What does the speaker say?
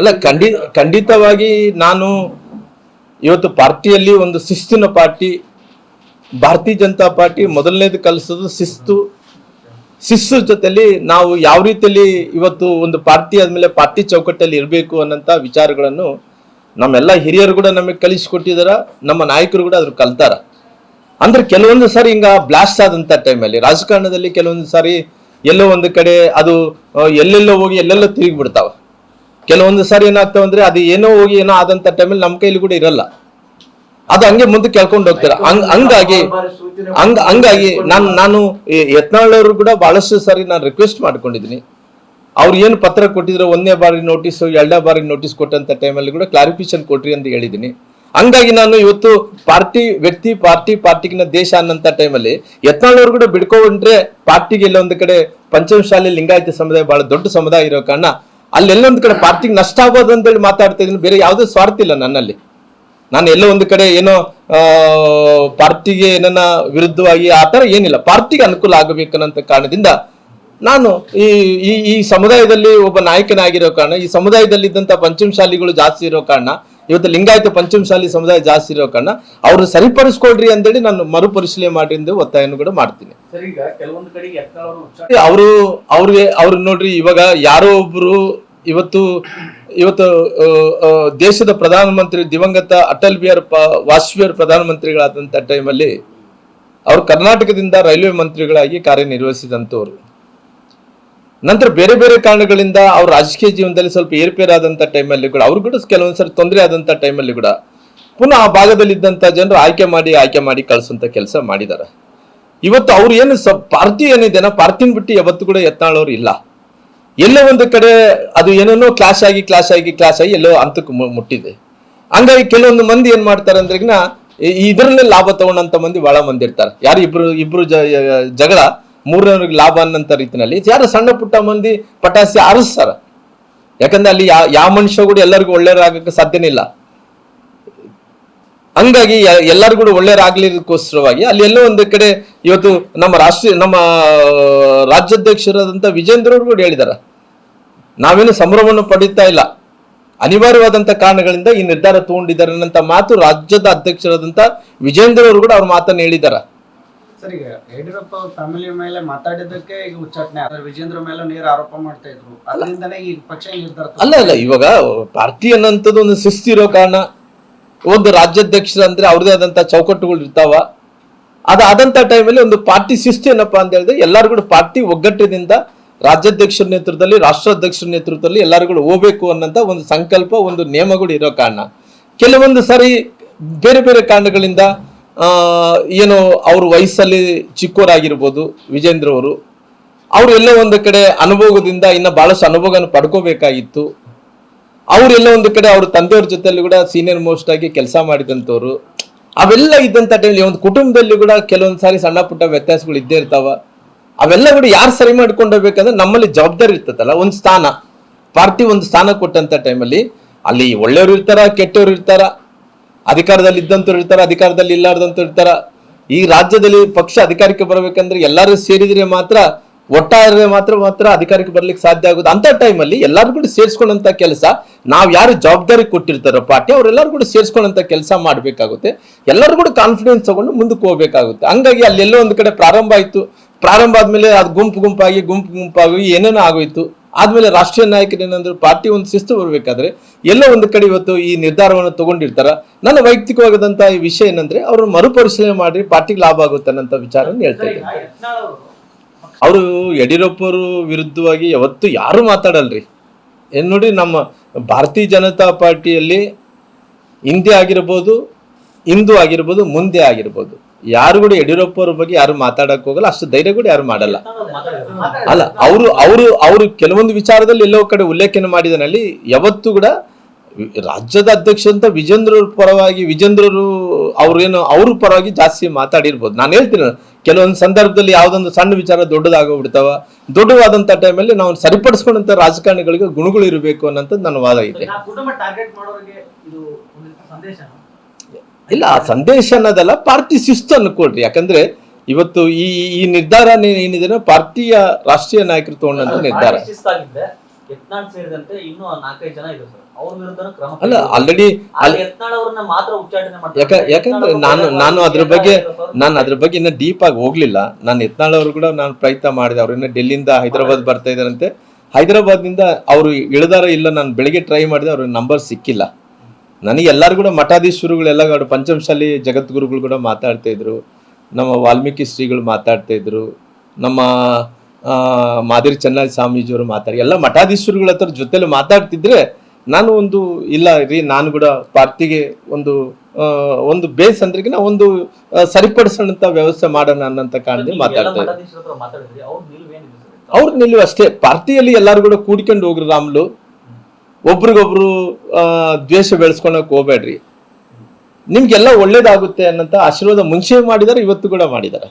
ಅಲ್ಲ ಖಂಡಿ ಖಂಡಿತವಾಗಿ ನಾನು ಇವತ್ತು ಪಾರ್ಟಿಯಲ್ಲಿ ಒಂದು ಶಿಸ್ತಿನ ಪಾರ್ಟಿ ಭಾರತೀಯ ಜನತಾ ಪಾರ್ಟಿ ಮೊದಲನೇದು ಕಲಿಸೋದು ಶಿಸ್ತು. ಶಿಸ್ತು ಜೊತೆಲಿ ನಾವು ಯಾವ ರೀತಿಯಲ್ಲಿ ಇವತ್ತು ಒಂದು ಪಾರ್ಟಿ ಆದ್ಮೇಲೆ ಪಾರ್ಟಿ ಚೌಕಟ್ಟಲ್ಲಿ ಇರಬೇಕು ಅನ್ನೋಂಥ ವಿಚಾರಗಳನ್ನು ನಮ್ಮೆಲ್ಲ ಹಿರಿಯರು ಕೂಡ ನಮಗೆ ಕಲಿಸಿಕೊಟ್ಟಿದಾರ ನಮ್ಮ ನಾಯಕರು ಕೂಡ ಅದ್ರ ಕಲ್ತಾರ. ಅಂದ್ರೆ ಕೆಲವೊಂದು ಸಾರಿ ಹಿಂಗ ಬ್ಲಾಸ್ಟ್ ಆದಂತ ಟೈಮಲ್ಲಿ ರಾಜಕಾರಣದಲ್ಲಿ ಕೆಲವೊಂದು ಸಾರಿ ಎಲ್ಲೋ ಒಂದು ಕಡೆ ಅದು ಎಲ್ಲೆಲ್ಲೋ ಹೋಗಿ ಎಲ್ಲೆಲ್ಲೋ ತಿರುಗಿ ಬಿಡ್ತಾವ ಕೆಲವೊಂದು ಸಾರಿ ಏನಾಗ್ತಾವ ಅಂದ್ರೆ ಅದು ಏನೋ ಹೋಗಿ ಏನೋ ಆದಂತ ಟೈಮಲ್ಲಿ ನಮ್ಮ ಕೈಲಿ ಕೂಡ ಇರಲ್ಲ. ಅದು ಹಂಗೆ ಮುಂದೆ ಕೇಳ್ಕೊಂಡು ಹೋಗ್ತಾರೆ. ಹಂಗ್, ಹಂಗಾಗಿ, ಹಂಗ, ಹಂಗಾಗಿ ನಾನು ನಾನು ಯತ್ನಾಳ್ ಕೂಡ ಬಹಳಷ್ಟು ಸಾರಿ ನಾನು ರಿಕ್ವೆಸ್ಟ್ ಮಾಡ್ಕೊಂಡಿದ್ದೀನಿ. ಅವ್ರು ಏನು ಪತ್ರ ಕೊಟ್ಟಿದ್ರು ಒಂದನೇ ಬಾರಿ ನೋಟಿಸ್ ಎರಡನೇ ಬಾರಿ ನೋಟಿಸ್ ಕೊಟ್ಟಂತ ಟೈಮಲ್ಲಿ ಕೂಡ ಕ್ಲಾರಿಫಿಕೇಶನ್ ಕೊಟ್ರಿ ಅಂತ ಹೇಳಿದ್ದೀನಿ. ಹಂಗಾಗಿ ನಾನು ಇವತ್ತು ಪಾರ್ಟಿ, ವ್ಯಕ್ತಿ, ಪಾರ್ಟಿ ಪಾರ್ಟಿಗಿನ ದೇಶ ಅನ್ನಂತ ಟೈಮಲ್ಲಿ ಯತ್ನಾಳವ್ರು ಕೂಡ ಬಿಡ್ಕೊಂಡ್ರೆ ಪಾರ್ಟಿಗೆ ಎಲ್ಲೊಂದು ಕಡೆ ಪಂಚಮಶಾಲಿ ಲಿಂಗಾಯತ ಸಮುದಾಯ ಬಹಳ ದೊಡ್ಡ ಸಮುದಾಯ ಇರೋ ಕಾರಣ ಅಲ್ಲೆಲ್ಲೊಂದು ಕಡೆ ಪಾರ್ಟಿಗೆ ನಷ್ಟ ಆಗ್ಬೋದು ಅಂತೇಳಿ ಮಾತಾಡ್ತಾ ಇದ್ದೀನಿ ಬೇರೆ ಯಾವುದೇ ಸ್ವಾರ್ಥ ಇಲ್ಲ ನನ್ನಲ್ಲಿ. ನಾನು ಎಲ್ಲೋ ಒಂದು ಕಡೆ ಏನೋ ಪಾರ್ಟಿಗೆ ಏನನ್ನ ವಿರುದ್ಧವಾಗಿ ಆ ಥರ ಏನಿಲ್ಲ. ಪಾರ್ಟಿಗೆ ಅನುಕೂಲ ಆಗಬೇಕು ಆಗಬೇಕನ್ನಂತ ಕಾರಣದಿಂದ ನಾನು ಈ ಈ ಈ ಸಮುದಾಯದಲ್ಲಿ ಒಬ್ಬ ನಾಯಕನಾಗಿರೋ ಕಾರಣ, ಈ ಸಮುದಾಯದಲ್ಲಿ ಇದ್ದಂತ ಪಂಚಮಶಾಲಿಗಳು ಜಾಸ್ತಿ ಇರೋ ಕಾರಣ ಇವತ್ತು ಲಿಂಗಾಯತ ಪಂಚಮಸಾಲಿ ಸಮುದಾಯ ಜಾಸ್ತಿ ಇರೋ ಕಾರಣ ಅವ್ರು ಸರಿಪಡಿಸ್ಕೊಳ್ರಿ ಅಂತೇಳಿ ನಾನು ಮರುಪರಿಶೀಲನೆ ಮಾಡಿ ಎಂದು ಕೂಡ ಮಾಡ್ತೀನಿ. ಅವರು ಅವ್ರಿಗೆ ಅವ್ರು ನೋಡ್ರಿ ಇವಾಗ ಯಾರೋ ಒಬ್ರು ಇವತ್ತು ಇವತ್ತು ದೇಶದ ಪ್ರಧಾನಮಂತ್ರಿ ದಿವಂಗತ ಅಟಲ್ ಬಿಹಾರಿ ವಾಜಪೇಯಿ ಅವರು ಪ್ರಧಾನಮಂತ್ರಿಗಳಾದಂಥ ಟೈಮಲ್ಲಿ ಅವರು ಕರ್ನಾಟಕದಿಂದ ರೈಲ್ವೆ ಮಂತ್ರಿಗಳಾಗಿ ಕಾರ್ಯನಿರ್ವಹಿಸಿದಂಥವ್ರು. ನಂತರ ಬೇರೆ ಬೇರೆ ಕಾರಣಗಳಿಂದ ಅವ್ರ ರಾಜಕೀಯ ಜೀವನದಲ್ಲಿ ಸ್ವಲ್ಪ ಏರ್ಪೇರಾದಂಥ ಟೈಮಲ್ಲಿ ಕೂಡ, ಅವ್ರು ಕೂಡ ಕೆಲವೊಂದ್ಸರಿ ತೊಂದರೆ ಆದಂತ ಟೈಮಲ್ಲಿ ಕೂಡ ಪುನಃ ಆ ಭಾಗದಲ್ಲಿದ್ದಂಥ ಜನರು ಆಯ್ಕೆ ಮಾಡಿ ಆಯ್ಕೆ ಮಾಡಿ ಕಳಿಸುವಂತ ಕೆಲಸ ಮಾಡಿದ್ದಾರೆ ಇವತ್ತು ಅವ್ರು ಏನು ಸ, ಪಾರ್ಟಿ ಏನಿದೆನಾ ಪಾರ್ಟಿನ ಬಿಟ್ಟು ಯಾವತ್ತು ಕೂಡ ಎತ್ತಾಳೋರು ಇಲ್ಲ. ಎಲ್ಲೋ ಒಂದು ಕಡೆ ಅದು ಏನೇನೋ ಕ್ಲಾಶ್ ಆಗಿ ಕ್ಲಾಶ್ ಆಗಿ ಕ್ಲಾಶ್ ಆಗಿ ಎಲ್ಲೋ ಅಂತಕ್ಕೆ ಮುಟ್ಟಿದೆ. ಹಂಗಾಗಿ ಕೆಲವೊಂದು ಮಂದಿ ಏನ್ ಮಾಡ್ತಾರೆ ಅಂದ್ರೆಗಿನ ಇದರಲ್ಲೇ ಲಾಭ ತಗೊಂಡಂತ ಮಂದಿ ಬಹಳ ಮಂದಿ ಇರ್ತಾರೆ. ಯಾರು ಇಬ್ರು ಇಬ್ರು ಜಗಳ ಮೂರನವ್ರಿಗೆ ಲಾಭ ಅನ್ನಂತ ರೀತಿಯಲ್ಲಿ ಯಾರು ಸಣ್ಣ ಪುಟ್ಟ ಮಂದಿ ಪಟಾಸಿ ಆರಿಸ್ತಾರ. ಯಾಕಂದ್ರೆ ಅಲ್ಲಿ ಯಾ, ಯಾವ ಮನುಷ್ಯ ಕೂಡ ಎಲ್ಲರಿಗೂ ಒಳ್ಳೆಯರಾಗಕ್ಕೆ ಸಾಧ್ಯನೇ ಇಲ್ಲ. ಹಂಗಾಗಿ ಎಲ್ಲರೂ ಕೂಡ ಒಳ್ಳೆಯರಾಗ್ಲಿಕ್ಕೋಸ್ಕರವಾಗಿ ಅಲ್ಲಿ ಎಲ್ಲೋ ಒಂದು ಕಡೆ ಇವತ್ತು ನಮ್ಮ ರಾಷ್ಟ್ರೀಯ ನಮ್ಮ ರಾಜ್ಯಾಧ್ಯಕ್ಷರಾದಂಥ ವಿಜೇಂದ್ರ ಅವರು ಕೂಡ ಹೇಳಿದ್ದಾರೆ. ನಾವೇನು ಸಂಭ್ರಮವನ್ನು ಪಡೀತಾ ಇಲ್ಲ. ಅನಿವಾರ್ಯವಾದಂತ ಕಾರಣಗಳಿಂದ ಈ ನಿರ್ಧಾರ ತಗೊಂಡಿದ್ದಾರೆ ಅನ್ನಂತ ಮಾತು ರಾಜ್ಯದ ಅಧ್ಯಕ್ಷರಾದಂಥ ವಿಜೇಂದ್ರ ಅವರು ಕೂಡ ಅವ್ರ ಮಾತನ್ನು ಹೇಳಿದ್ದಾರೆ. ಸರ್ ಈಗ ಯಡಿಯೂರಪ್ಪ ಫ್ಯಾಮಿಲಿ ಮೇಲೆ ಮಾತಾಡಿದಕ್ಕೆ ಈಗ ಉಚ್ಚಾಟನೆ ಆದ್ರೆ ವಿಜೇಂದ್ರ ಮೇಲೆ ನೇರ ಆರೋಪ ಮಾಡ್ತಾ ಇದ್ರು. ಅದರಿಂದನೇ ಈ ಪಕ್ಷ ನಿರ್ಧಾರ ಅಲ್ಲ ಅಲ್ಲ, ಇವಾಗ ಪಾರ್ಟಿ ಅನ್ನೋಂಥದ್ದು ಒಂದು ಶಿಸ್ತಿರೋ ಕಾರಣ. ಒಂದು ರಾಜ್ಯಾಧ್ಯಕ್ಷರು ಅಂದ್ರೆ ಅವ್ರದೇ ಆದಂತ ಚೌಕಟ್ಟುಗಳು ಇರ್ತಾವ. ಅದಾದಂತ ಟೈಮಲ್ಲಿ ಒಂದು ಪಾರ್ಟಿ ಶಿಸ್ತು ಏನಪ್ಪಾ ಅಂತ ಹೇಳಿದ್ರೆ ಎಲ್ಲರೂ ಪಾರ್ಟಿ ಒಗ್ಗಟ್ಟಿನಿಂದ ರಾಜ್ಯಾಧ್ಯಕ್ಷರ ನೇತೃತ್ವದಲ್ಲಿ, ರಾಷ್ಟ್ರಾಧ್ಯಕ್ಷರ ನೇತೃತ್ವದಲ್ಲಿ ಎಲ್ಲರೂ ಹೋಗ್ಬೇಕು ಅನ್ನೋಂಥ ಒಂದು ಸಂಕಲ್ಪ, ಒಂದು ನಿಯಮಗಳು ಇರೋ ಕಾರಣ. ಕೆಲವೊಂದು ಸಾರಿ ಬೇರೆ ಬೇರೆ ಕಾರಣಗಳಿಂದ ಏನು ಅವ್ರ ವಯಸ್ಸಲ್ಲಿ ಚಿಕ್ಕವರಾಗಿರ್ಬೋದು ವಿಜೇಂದ್ರ ಅವರು ಅವರು ಎಲ್ಲೋ ಒಂದು ಕಡೆ ಅನುಭವದಿಂದ ಇನ್ನ ಬಹಳಷ್ಟು ಅನುಭವನ ಪಡ್ಕೋಬೇಕಾಗಿತ್ತು. ಎಲ್ಲೋ ಒಂದು ಕಡೆ ಅವ್ರ ತಂದೆಯವ್ರ ಜೊತೆಯಲ್ಲಿ ಕೂಡ ಸೀನಿಯರ್ ಮೋಸ್ಟ್ ಆಗಿ ಕೆಲಸ ಮಾಡಿದಂಥವ್ರು. ಅವೆಲ್ಲ ಇದ್ದಂಥ ಟೈಮಲ್ಲಿ ಒಂದು ಕುಟುಂಬದಲ್ಲಿ ಕೂಡ ಕೆಲವೊಂದು ಸಾರಿ ಸಣ್ಣ ಪುಟ್ಟ ವ್ಯತ್ಯಾಸಗಳು ಇದ್ದೇ ಇರ್ತಾವ. ಅವೆಲ್ಲ ಕೂಡ ಯಾರು ಸರಿ ಮಾಡ್ಕೊಂಡು ಹೋಗ್ಬೇಕಂದ್ರೆ ನಮ್ಮಲ್ಲಿ ಜವಾಬ್ದಾರಿ ಇರ್ತದಲ್ಲ, ಒಂದು ಸ್ಥಾನ. ಪಾರ್ಟಿ ಒಂದು ಸ್ಥಾನ ಕೊಟ್ಟಂತ ಟೈಮಲ್ಲಿ ಅಲ್ಲಿ ಒಳ್ಳೆಯವರು ಇರ್ತಾರ, ಕೆಟ್ಟವರು ಇರ್ತಾರ. ಅಧಿಕಾರದಲ್ಲಿ ಇದ್ದಂತವ್ರು ಇರ್ತಾರೆ, ಅಧಿಕಾರದಲ್ಲಿ ಇಲ್ಲಾರ್ದಂತ ಇರ್ತಾರ. ಈ ರಾಜ್ಯದಲ್ಲಿ ಪಕ್ಷ ಅಧಿಕಾರಕ್ಕೆ ಬರಬೇಕಂದ್ರೆ ಎಲ್ಲರೂ ಸೇರಿದ್ರೆ ಮಾತ್ರ, ಒಟ್ಟಾರೆ ಮಾತ್ರ ಮಾತ್ರ ಅಧಿಕಾರಕ್ಕೆ ಬರ್ಲಿಕ್ಕೆ ಸಾಧ್ಯ ಆಗುದು. ಅಂತ ಟೈಮಲ್ಲಿ ಎಲ್ಲರೂ ಕೂಡ ಸೇರಿಸ್ಕೊಂಡಂತ ಕೆಲಸ ನಾವ್ ಯಾರು ಜವಾಬ್ದಾರಿ ಕೊಟ್ಟಿರ್ತಾರೋ ಪಾರ್ಟಿ, ಅವರೆಲ್ಲರೂ ಕೂಡ ಸೇರಿಸ್ಕೊಂಡಂತ ಕೆಲಸ ಮಾಡ್ಬೇಕಾಗುತ್ತೆ. ಎಲ್ಲರೂ ಕೂಡ ಕಾನ್ಫಿಡೆನ್ಸ್ ತಗೊಂಡು ಮುಂದಕ್ಕೆ ಹೋಗ್ಬೇಕಾಗುತ್ತೆ. ಹಂಗಾಗಿ ಅಲ್ಲೆಲ್ಲೋ ಒಂದು ಕಡೆ ಪ್ರಾರಂಭ ಆಯ್ತು. ಪ್ರಾರಂಭ ಆದ್ಮೇಲೆ ಅದು ಗುಂಪು ಗುಂಪಾಗಿ ಗುಂಪು ಗುಂಪಾಗಿ ಏನೇನೋ ಆಗೋಯ್ತು. ಆದ್ಮೇಲೆ ರಾಷ್ಟ್ರೀಯ ನಾಯಕರು ಏನಂದ್ರೆ ಪಾರ್ಟಿ ಒಂದು ಶಿಸ್ತು ಬರಬೇಕಾದ್ರೆ ಎಲ್ಲೋ ಒಂದು ಕಡೆ ಇವತ್ತು ಈ ನಿರ್ಧಾರವನ್ನು ತಗೊಂಡಿರ್ತಾರ. ನನ್ನ ವೈಯಕ್ತಿಕವಾದಂತ ಈ ವಿಷಯ ಏನಂದ್ರೆ ಅವರು ಮರುಪರಿಶೀಲನೆ ಮಾಡಿ ಪಾರ್ಟಿಗೆ ಲಾಭ ಆಗುತ್ತೆ ಅನ್ನೋ ವಿಚಾರ ಹೇಳ್ತಾ ಇದ್ದಾರೆ ಅವರು ಯಡಿಯೂರಪ್ಪರು ವಿರುದ್ಧವಾಗಿ ಯಾವತ್ತು ಯಾರು ಮಾತಾಡಲ್ರಿ. ಏನ್ ನೋಡಿ ನಮ್ಮ ಭಾರತೀಯ ಜನತಾ ಪಾರ್ಟಿಯಲ್ಲಿ ಹಿಂದೆ ಆಗಿರ್ಬೋದು, ಹಿಂದೂ ಆಗಿರ್ಬೋದು, ಮುಂದೆ ಆಗಿರ್ಬೋದು. ಯಾರು ಕೂಡ ಯಡಿಯೂರಪ್ಪ ಅವ್ರ ಬಗ್ಗೆ ಯಾರು ಮಾತಾಡಕ್ ಹೋಗಲ್ಲ, ಅಷ್ಟು ಧೈರ್ಯ ಕೂಡ ಯಾರು ಮಾಡಲ್ಲ. ಅಲ್ಲ, ಅವರು ಅವರು ಅವರು ಕೆಲವೊಂದು ವಿಚಾರದಲ್ಲಿ ಎಲ್ಲೋ ಕಡೆ ಉಲ್ಲೇಖನ ಮಾಡಿದನಲ್ಲಿ ಯಾವತ್ತು ಕೂಡ ರಾಜ್ಯದ ಅಧ್ಯಕ್ಷ ಅಂತ ವಿಜೇಂದ್ರ ಪರವಾಗಿ ವಿಜೇಂದ್ರರು ಅವ್ರೇನು, ಅವ್ರ ಪರವಾಗಿ ಜಾಸ್ತಿ ಮಾತಾಡಿರ್ಬೋದು. ನಾನು ಹೇಳ್ತೀನಿ, ಕೆಲವೊಂದು ಸಂದರ್ಭದಲ್ಲಿ ಯಾವ್ದೊಂದು ಸಣ್ಣ ವಿಚಾರ ದೊಡ್ಡದಾಗೋಗ್ಬಿಡ್ತಾವ, ದೊಡ್ಡವಾದಂತ ಟೈಮಲ್ಲಿ ನಾವು ಸರಿಪಡಿಸ್ಕೊಂಡಂತ ರಾಜಕಾರಣಿಗಳಿಗೆ ಗುಣಗಳು ಇರಬೇಕು ಅನ್ನೋಂಥದ್ದು ನನ್ನ ವಾದ ಇದೆ. ಇಲ್ಲ ಆ ಸಂದೇಶ ಅನ್ನೋದಲ್ಲ ಪಾರ್ಟಿ ಶಿಸ್ತು ಅನ್ಕೊಳ್ರಿ. ಯಾಕಂದ್ರೆ ಇವತ್ತು ಈ ಈ- ನಿರ್ಧಾರ ಏನಿದೆ ಪಾರ್ಟಿಯ ರಾಷ್ಟ್ರೀಯ ನಾಯಕರು ತಗೊಂಡಂತ ನಿರ್ಧಾರ. ಇನ್ನೂ ಅಲ್ಲ. ಆಲ್ರೆಡಿ ಯಾಕಂದ್ರೆ ನಾನು ನಾನು ಅದ್ರ ಬಗ್ಗೆ ನಾನು ಅದ್ರ ಬಗ್ಗೆ ಇನ್ನ ಡೀಪ್ ಆಗಿ ಹೋಗ್ಲಿಲ್ಲ. ನಾನು ಯತ್ನಾಳ್ ಅವರು ಕೂಡ ನಾನು ಪ್ರಯತ್ನ ಮಾಡಿದೆ. ಅವ್ರನ್ನ ಡೆಲ್ಲಿಯಿಂದ ಹೈದರಾಬಾದ್ ಬರ್ತಾ ಇದಾರಂತೆ ಹೈದರಾಬಾದ್ನಿಂದ ಅವರು ಇಳಿದಾರ ಇಲ್ಲ ನಾನು ಬೆಳಿಗ್ಗೆ ಟ್ರೈ ಮಾಡಿದೆ. ಅವ್ರ ನಂಬರ್ ಸಿಕ್ಕಿಲ್ಲ. ನನಗೆ ಎಲ್ಲರೂ ಕೂಡ ಮಠಾಧೀಶ್ವರುಗಳೆಲ್ಲ ಕೂಡ ಪಂಚಮಶಾಲಿ ಜಗದ್ಗುರುಗಳು ಕೂಡ ಮಾತಾಡ್ತಾ ಇದ್ರು. ನಮ್ಮ ವಾಲ್ಮೀಕಿ ಶ್ರೀಗಳು ಮಾತಾಡ್ತಾ ಇದ್ರು. ನಮ್ಮ ಆ, ಮಾದಿರಿ ಚೆನ್ನಾಗಿ ಸ್ವಾಮೀಜಿಯವರು ಮಾತಾಡಿ ಎಲ್ಲ ಮಠಾಧೀಶ್ವರುಗಳ ಹತ್ರ ಜೊತೆಲಿ ಮಾತಾಡ್ತಿದ್ರೆ ನಾನು ಒಂದು ಇಲ್ಲ ರೀ ನಾನು ಕೂಡ ಪಾರ್ಟಿಗೆ ಒಂದು ಒಂದು ಬೇಸ್ ಅಂದ್ರಿಗಿನ ಒಂದು ಸರಿಪಡಿಸೋಣ ಸರಿಪಡಿಸೋಣಂತ ವ್ಯವಸ್ಥೆ ಮಾಡೋಣ ಅನ್ನಂತ ಕಾರಣದಲ್ಲಿ ಮಾತಾಡ್ತಾರೆ ಮಾತಾಡ್ತಾ ಅವ್ರ ನಿಲ್ಲುವ ಅಷ್ಟೇ. ಪಾರ್ಟಿಯಲ್ಲಿ ಎಲ್ಲರೂ ಕೂಡ ಕೂಡ್ಕೊಂಡು ಹೋಗ್ರಿ ರಾಮ್ಲು. ಒಬ್ರಿಗೊಬ್ರು ದ್ವೇಷ ಬೆಳೆಸ್ಕೊಳಕ್ ಹೋಗ್ಬೇಡ್ರಿ. ನಿಮ್ಗೆಲ್ಲ ಒಳ್ಳೇದಾಗುತ್ತೆ ಅನ್ನಂತ ಆಶೀರ್ವಾದ ಮುಂಚೆ ಮಾಡಿದಾರೆ ಇವತ್ತು ಕೂಡ ಮಾಡಿದ್ದಾರೆ